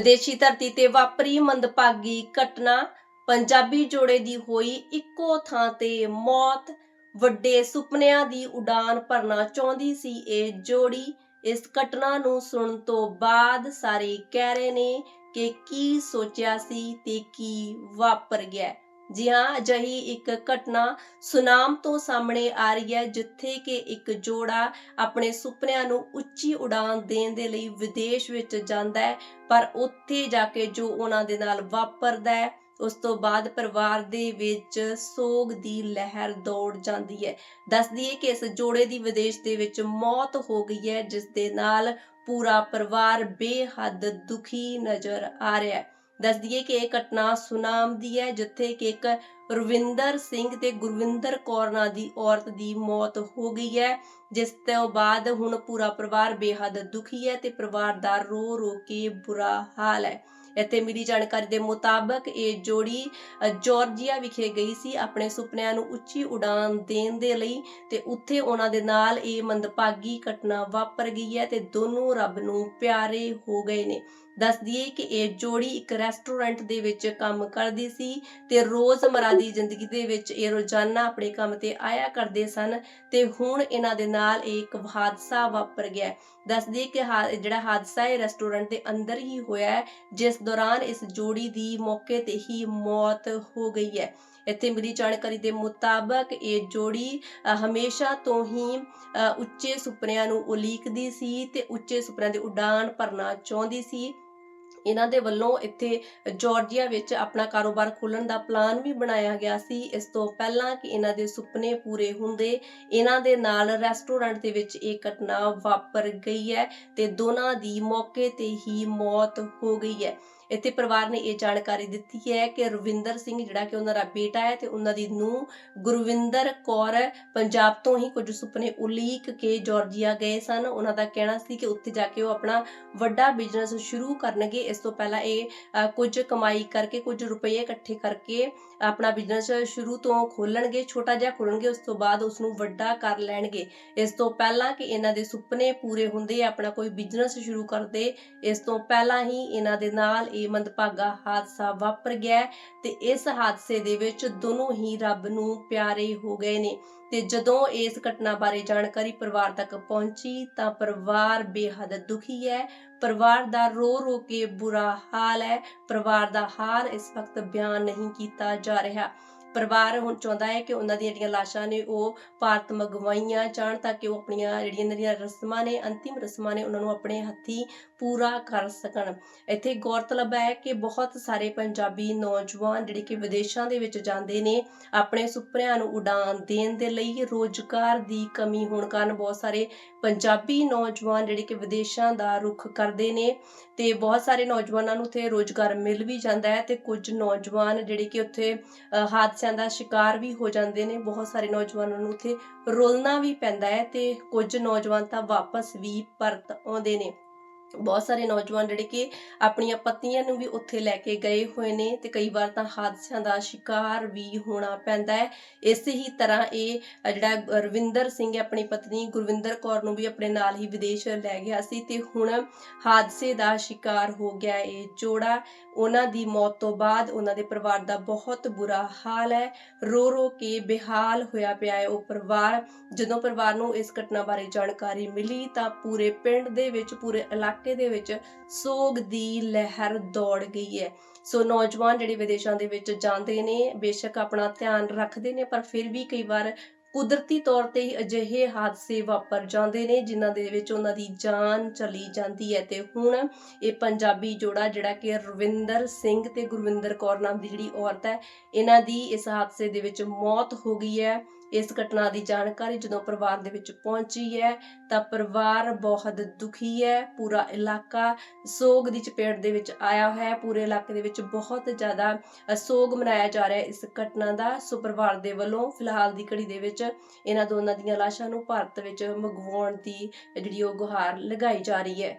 ਵਿਦੇਸ਼ੀ ਧਰਤੀ ਤੇ ਵਾਪਰੀ ਮੰਦਭਾਗੀ ਘਟਨਾ ਪੰਜਾਬੀ ਜੋੜੇ ਦੀ ਹੋਈ ਇੱਕੋ ਥਾਂ ਤੇ ਮੌਤ। ਵੱਡੇ ਸੁਪਨਿਆਂ ਦੀ ਉਡਾਨ ਭਰਨਾ ਚਾਹੁੰਦੀ ਸੀ ਇਹ ਜੋੜੀ। ਇਸ ਘਟਨਾ ਨੂੰ ਸੁਣਨ ਤੋਂ ਬਾਅਦ ਸਾਰੇ ਕਹਿ ਰਹੇ ਨੇ ਕਿ ਕੀ ਸੋਚਿਆ ਸੀ ਤੇ ਕੀ ਵਾਪਰ ਗਿਆ। ਜੀ ਹਾਂ ਅਜਿਹੀ ਇੱਕ ਘਟਨਾ ਸੁਨਾਮ ਤੋਂ ਸਾਹਮਣੇ ਆ ਰਹੀ ਹੈ, ਜਿੱਥੇ ਕਿ ਇੱਕ ਜੋੜਾ ਆਪਣੇ ਸੁਪਨਿਆਂ ਨੂੰ ਉੱਚੀ ਉਡਾਨ ਦੇਣ ਦੇ ਲਈ ਵਿਦੇਸ਼ ਵਿੱਚ ਜਾਂਦਾ ਹੈ, ਪਰ ਉੱਥੇ ਜਾ ਕੇ ਜੋ ਉਹਨਾਂ ਦੇ ਨਾਲ ਵਾਪਰਦਾ ਹੈ, ਉਸ ਤੋਂ ਬਾਅਦ ਪਰਿਵਾਰ ਦੇ ਵਿੱਚ ਸੋਗ ਦੀ ਲਹਿਰ ਦੌੜ ਜਾਂਦੀ ਹੈ। ਦੱਸਦੀ ਦਈਏ ਕਿ ਇਸ ਜੋੜੇ ਦੀ ਵਿਦੇਸ਼ ਦੇ ਵਿੱਚ ਮੌਤ ਹੋ ਗਈ ਹੈ, ਜਿਸ ਦੇ ਨਾਲ ਪੂਰਾ ਪਰਿਵਾਰ ਬੇਹੱਦ ਦੁਖੀ ਨਜ਼ਰ ਆ ਰਿਹਾ ਹੈ। ਦੱਸ ਦਈਏ ਕਿ ਇਹ ਘਟਨਾ ਸੁਨਾਮ ਦੀ ਹੈ, ਜਿੱਥੇ ਕਿ ਇੱਕ ਰਵਿੰਦਰ ਸਿੰਘ ਤੇ ਗੁਰਵਿੰਦਰ ਕੌਰ ਨਾਂ ਦੀ ਔਰਤ ਦੀ ਮੌਤ ਹੋ ਗਈ ਹੈ, ਜਿਸ ਤੋਂ ਬਾਅਦ ਹੁਣ ਪੂਰਾ ਪਰਿਵਾਰ ਬੇਹੱਦ ਦੁਖੀ ਹੈ ਤੇ ਪਰਿਵਾਰ ਦਾ ਰੋ ਰੋ ਕੇ ਬੁਰਾ ਹਾਲ ਹੈ। ਇੱਥੇ ਮਿਲੀ ਜਾਣਕਾਰੀ ਦੇ ਮੁਤਾਬਕ ਇਹ ਜੋੜੀ ਜਾਰਜੀਆ ਵਿਖੇ ਗਈ ਸੀ ਆਪਣੇ ਸੁਪਨਿਆਂ ਨੂੰ ਉੱਚੀ ਉਡਾਨ ਦੇਣ ਦੇ ਲਈ ਤੇ ਉੱਥੇ ਉਹਨਾਂ ਦੇ ਨਾਲ ਇਹ ਮੰਦਭਾਗੀ ਘਟਨਾ ਵਾਪਰ ਗਈ ਹੈ ਤੇ ਦੋਨੋਂ ਰੱਬ ਨੂੰ ਪਿਆਰੇ ਹੋ ਗਏ ਨੇ ਦੱਸ ਦਈਏ ਕਿ ਇਹ ਜੋੜੀ ਇੱਕ ਰੈਸਟੋਰੈਂਟ ਦੇ ਵਿੱਚ ਕੰਮ ਕਰਦੀ ਸੀ ਤੇ ਰੋਜ਼ਮਰਾ ਦੀ ਜ਼ਿੰਦਗੀ ਦੇ ਵਿੱਚ ਇਹ ਰੋਜ਼ਾਨਾ ਆਪਣੇ ਕੰਮ ਤੇ ਆਇਆ ਕਰਦੇ ਸਨ ਤੇ ਹੁਣ ਇਹਨਾਂ ਦੇ ਨਾਲ ਇਹ ਇੱਕ ਹਾਦਸਾ ਵਾਪਰ ਗਿਆ ਹੈ। ਦੱਸ ਦਈਏ ਕਿ ਜਿਹੜਾ ਹਾਦਸਾ ਇਹ ਰੈਸਟੋਰੈਂਟ ਦੇ ਅੰਦਰ ਹੀ ਹੋਇਆ ਹੈ, ਜਿਸ ਦੌਰਾਨ ਇਸ ਜੋੜੀ ਦੀ ਮੌਕੇ ਤੇ ਹੀ ਮੌਤ ਹੋ ਗਈ ਹੈ। ਇੱਥੇ ਮਿਲੀ ਜਾਣਕਾਰੀ ਦੇ ਮੁਤਾਬਕ ਇਹ ਜੋੜੀ ਹਮੇਸ਼ਾ ਤੋਂ ਹੀ ਉੱਚੇ ਸੁਪਨਿਆਂ ਨੂੰ ਉਲੀਕਦੀ ਸੀ ਤੇ ਉੱਚੇ ਸੁਪਨਿਆਂ ਦੀ ਉਡਾਨ ਭਰਨਾ ਚਾਹੁੰਦੀ ਸੀ। ਇਹਨਾਂ ਦੇ ਵੱਲੋਂ ਇੱਥੇ ਜਾਰਜੀਆ ਵਿੱਚ ਆਪਣਾ ਕਾਰੋਬਾਰ ਖੋਲਣ ਦਾ ਪਲਾਨ ਵੀ ਬਣਾਇਆ ਗਿਆ ਸੀ। ਇਸ ਤੋਂ ਪਹਿਲਾਂ ਕਿ ਇਹਨਾਂ ਦੇ ਸੁਪਨੇ ਪੂਰੇ ਹੁੰਦੇ, ਇਹਨਾਂ ਦੇ ਨਾਲ ਰੈਸਟੋਰੈਂਟ ਦੇ ਵਿੱਚ ਇਹ ਘਟਨਾ ਵਾਪਰ ਗਈ ਹੈ ਤੇ ਦੋਨਾਂ ਦੀ ਮੌਕੇ ਤੇ ਹੀ ਮੌਤ ਹੋ ਗਈ ਹੈ। ਇੱਥੇ ਪਰਿਵਾਰ ਨੇ ਇਹ ਜਾਣਕਾਰੀ ਦਿੱਤੀ ਹੈ ਕਿ ਰਵਿੰਦਰ ਸਿੰਘ, ਜਿਹੜਾ ਕਿ ਉਹਨਾਂ ਦਾ ਬੇਟਾ ਹੈ ਤੇ ਉਹਨਾਂ ਦੀ ਨੂੰਹ ਗੁਰਵਿੰਦਰ ਕੌਰ ਪੰਜਾਬ ਤੋਂ ਹੀ ਕੁਝ ਸੁਪਨੇ ਉਲੀਕ ਕੇ ਜਾਰਜੀਆ ਗਏ ਸਨ। ਉਹਨਾਂ ਦਾ ਕਹਿਣਾ ਸੀ ਕਿ ਉੱਥੇ ਜਾ ਕੇ ਉਹ ਆਪਣਾ ਵੱਡਾ ਬਿਜ਼ਨਸ ਸ਼ੁਰੂ ਕਰਨਗੇ। ਇਸ ਤੋਂ ਪਹਿਲਾਂ ਇਹ ਕੁਝ ਕਮਾਈ ਕਰਕੇ, ਕੁਝ ਰੁਪਏ ਇਕੱਠੇ ਕਰਕੇ ਆਪਣਾ ਬਿਜ਼ਨਸ ਸ਼ੁਰੂ ਤੋਂ ਖੋਲਣਗੇ, ਛੋਟਾ ਜਿਹਾ ਖੋਲਣਗੇ, ਉਸ ਤੋਂ ਬਾਅਦ ਉਸ ਨੂੰ ਵੱਡਾ ਕਰ ਲੈਣਗੇ। ਇਸ ਤੋਂ ਪਹਿਲਾਂ ਕਿ ਇਹਨਾਂ ਦੇ ਸੁਪਨੇ ਪੂਰੇ ਹੁੰਦੇ, ਆਪਣਾ ਕੋਈ ਬਿਜ਼ਨਸ ਸ਼ੁਰੂ ਕਰਦੇ, ਇਸ ਤੋਂ ਪਹਿਲਾਂ ਹੀ ਇਹਨਾਂ ਦੇ ਨਾਲ ਇਹ ਮੰਦਭਾਗਾ ਹਾਦਸਾ ਵਾਪਰ ਗਿਆ ਤੇ ਇਸ ਹਾਦਸੇ ਦੇ ਵਿੱਚ ਦੋਨੋਂ ਹੀ ਰੱਬ ਨੂੰ ਪਿਆਰੇ ਹੋ ਗਏ ਨੇ। ਤੇ ਜਦੋਂ ਇਸ ਘਟਨਾ ਬਾਰੇ ਜਾਣਕਾਰੀ ਪਰਿਵਾਰ ਤੱਕ ਪਹੁੰਚੀ ਤਾਂ ਪਰਿਵਾਰ ਬੇਹੱਦ ਦੁਖੀ ਹੈ। ਪਰਿਵਾਰ ਦਾ ਰੋ ਰੋ ਕੇ ਬੁਰਾ ਹਾਲ ਹੈ। ਪਰਿਵਾਰ ਦਾ ਹਾਲ ਇਸ ਵਕਤ ਬਿਆਨ ਨਹੀਂ ਕੀਤਾ ਜਾ ਰਿਹਾ। ਪਰਿਵਾਰ ਹੁਣ ਚਾਹੁੰਦਾ ਹੈ ਕਿ ਉਹਨਾਂ ਦੀਆਂ ਜਿਹੜੀਆਂ ਲਾਸ਼ਾਂ ਨੇ ਉਹ ਭਾਰਤ ਮੰਗਵਾਈਆਂ ਜਾਣ ਤਾਂ ਕਿ ਉਹ ਆਪਣੀਆਂ ਜਿਹੜੀਆਂ ਇਹਨਾਂ ਰਸਮਾਂ ਨੇ, ਅੰਤਿਮ ਰਸਮਾਂ ਨੇ ਉਹਨਾਂ ਨੂੰ ਆਪਣੇ ਹੱਥੀ ਪੂਰਾ ਕਰ ਸਕਣ। ਇੱਥੇ ਗੌਰਤਲਬ ਹੈ ਕਿ ਬਹੁਤ ਸਾਰੇ ਪੰਜਾਬੀ ਨੌਜਵਾਨ ਜਿਹੜੇ ਕਿ ਵਿਦੇਸ਼ਾਂ ਦੇ ਵਿੱਚ ਜਾਂਦੇ ਨੇ, ਆਪਣੇ ਸੁਪਨਿਆਂ ਨੂੰ ਉਡਾਨ ਦੇਣ ਦੇ ਲਈ ਰੋਜ਼ਗਾਰ ਦੀ ਕਮੀ ਹੋਣ ਕਾਰਨ ਬਹੁਤ ਸਾਰੇ ਪੰਜਾਬੀ ਨੌਜਵਾਨ ਜਿਹੜੇ ਕਿ ਵਿਦੇਸ਼ਾਂ ਦਾ ਰੁਖ ਕਰਦੇ ਨੇ ਤੇ ਬਹੁਤ ਸਾਰੇ ਨੌਜਵਾਨਾਂ ਨੂੰ ਉੱਥੇ ਰੋਜ਼ਗਾਰ ਮਿਲ ਵੀ ਜਾਂਦਾ ਹੈ ਤੇ ਕੁਝ ਨੌਜਵਾਨ ਜਿਹੜੇ ਕਿ ਉੱਥੇ ਹਾਦਸਿਆਂ ਦਾ ਸ਼ਿਕਾਰ ਵੀ ਹੋ ਜਾਂਦੇ ਨੇ, ਬਹੁਤ ਸਾਰੇ ਨੌਜਵਾਨਾਂ ਨੂੰ ਉੱਥੇ ਰੁਲਣਾ ਵੀ ਪੈਂਦਾ ਹੈ ਤੇ ਕੁਝ ਨੌਜਵਾਨ ਤਾਂ ਵਾਪਸ ਵੀ ਪਰਤ ਆਉਂਦੇ ਨੇ। ਬਹੁਤ ਸਾਰੇ ਨੌਜਵਾਨ ਜਿਹੜੇ ਕਿ ਆਪਣੀਆਂ ਪਤਨੀਆਂ ਨੂੰ ਵੀ ਉੱਥੇ ਲੈ ਕੇ ਗਏ ਹੋਏ ਨੇ ਤੇ ਕਈ ਵਾਰ ਤਾਂ ਹਾਦਸਿਆਂ ਦਾ ਸ਼ਿਕਾਰ ਵੀ ਹੋਣਾ ਪੈਂਦਾ ਹੈ। ਇਸੇ ਹੀ ਤਰ੍ਹਾਂ ਇਹ ਜਿਹੜਾ ਰਵਿੰਦਰ ਸਿੰਘ ਹੈ, ਆਪਣੀ ਪਤਨੀ ਗੁਰਵਿੰਦਰ ਕੌਰ ਨੂੰ ਵੀ ਆਪਣੇ ਨਾਲ ਹੀ ਵਿਦੇਸ਼ ਲੈ ਗਿਆ ਸੀ ਤੇ ਹੁਣ ਹਾਦਸੇ ਦਾ ਸ਼ਿਕਾਰ ਹੋ ਗਿਆ ਇਹ ਜੋੜਾ ਉਹਨਾਂ ਦੀ ਮੌਤ ਤੋਂ ਬਾਅਦ ਉਹਨਾਂ ਦੇ ਪਰਿਵਾਰ ਦਾ ਬਹੁਤ ਬੁਰਾ ਹਾਲ ਹੈ। ਰੋ ਰੋ ਕੇ ਬੇਹਾਲ ਹੋਇਆ ਪਿਆ ਹੈ ਉਹ ਪਰਿਵਾਰ। ਜਦੋਂ ਪਰਿਵਾਰ ਨੂੰ ਇਸ ਘਟਨਾ ਬਾਰੇ ਜਾਣਕਾਰੀ ਮਿਲੀ ਤਾਂ ਪੂਰੇ ਪਿੰਡ ਦੇ ਵਿੱਚ, ਪੂਰੇ ਇਲਾਕੇ ਦੇ ਵਿੱਚ ਸੋਗ ਦੀ ਲਹਿਰ ਦੌੜ ਗਈ ਹੈ। ਸੋ ਨੌਜਵਾਨ ਜਿਹੜੇ ਵਿਦੇਸ਼ਾਂ ਦੇ ਵਿੱਚ ਜਾਂਦੇ ਨੇ, ਬੇਸ਼ੱਕ ਆਪਣਾ ਧਿਆਨ ਰੱਖਦੇ ਨੇ, ਪਰ ਫਿਰ ਵੀ ਕਈ ਵਾਰ ਕੁਦਰਤੀ ਤੌਰ ਤੇ ਹੀ ਅਜਿਹੇ ਹਾਦਸੇ ਵਾਪਰ ਜਾਂਦੇ ਨੇ, ਜਿਨ੍ਹਾਂ ਦੇ ਵਿੱਚ ਉਹਨਾਂ ਦੀ ਜਾਨ ਚਲੀ ਜਾਂਦੀ ਹੈ। ਤੇ ਹੁਣ ਇਹ ਪੰਜਾਬੀ ਜੋੜਾ ਜਿਹੜਾ ਕਿ ਰਵਿੰਦਰ ਸਿੰਘ ਤੇ ਗੁਰਵਿੰਦਰ ਕੌਰ ਨਾਮ ਦੀ ਜਿਹੜੀ ਔਰਤ ਹੈ, ਇਹਨਾਂ ਦੀ ਇਸ ਹਾਦਸੇ ਦੇ ਵਿੱਚ ਮੌਤ ਹੋ ਗਈ ਹੈ। ਇਸ ਘਟਨਾ ਦੀ ਜਾਣਕਾਰੀ ਜਦੋਂ ਪਰਿਵਾਰ ਦੇ ਵਿੱਚ ਪਹੁੰਚੀ ਹੈ, ਤਾਂ ਪਰਿਵਾਰ ਬਹੁਤ ਦੁਖੀ ਹੈ। ਪੂਰਾ ਇਲਾਕਾ ਸੋਗ ਦੀ ਚਪੇਟ ਦੇ ਵਿੱਚ ਆਇਆ ਹੋਇਆ ਹੈ। ਪੂਰੇ ਇਲਾਕੇ ਦੇ ਵਿੱਚ ਬਹੁਤ ਜ਼ਿਆਦਾ ਸੋਗ ਮਨਾਇਆ ਜਾ ਰਿਹਾ ਹੈ ਇਸ ਘਟਨਾ ਦਾ। ਸੋ ਪਰਿਵਾਰ ਦੇ ਵੱਲੋਂ ਫਿਲਹਾਲ ਦੀ ਘੜੀ ਦੇ ਵਿੱਚ ਇਹਨਾਂ ਦੋਨਾਂ ਦੀਆਂ ਲਾਸ਼ਾਂ ਨੂੰ ਭਾਰਤ ਵਿੱਚ ਮੰਗਵਾਉਣ ਦੀ ਜਿਹੜੀ ਉਹ ਗੁਹਾਰ ਲਗਾਈ ਜਾ ਰਹੀ ਹੈ।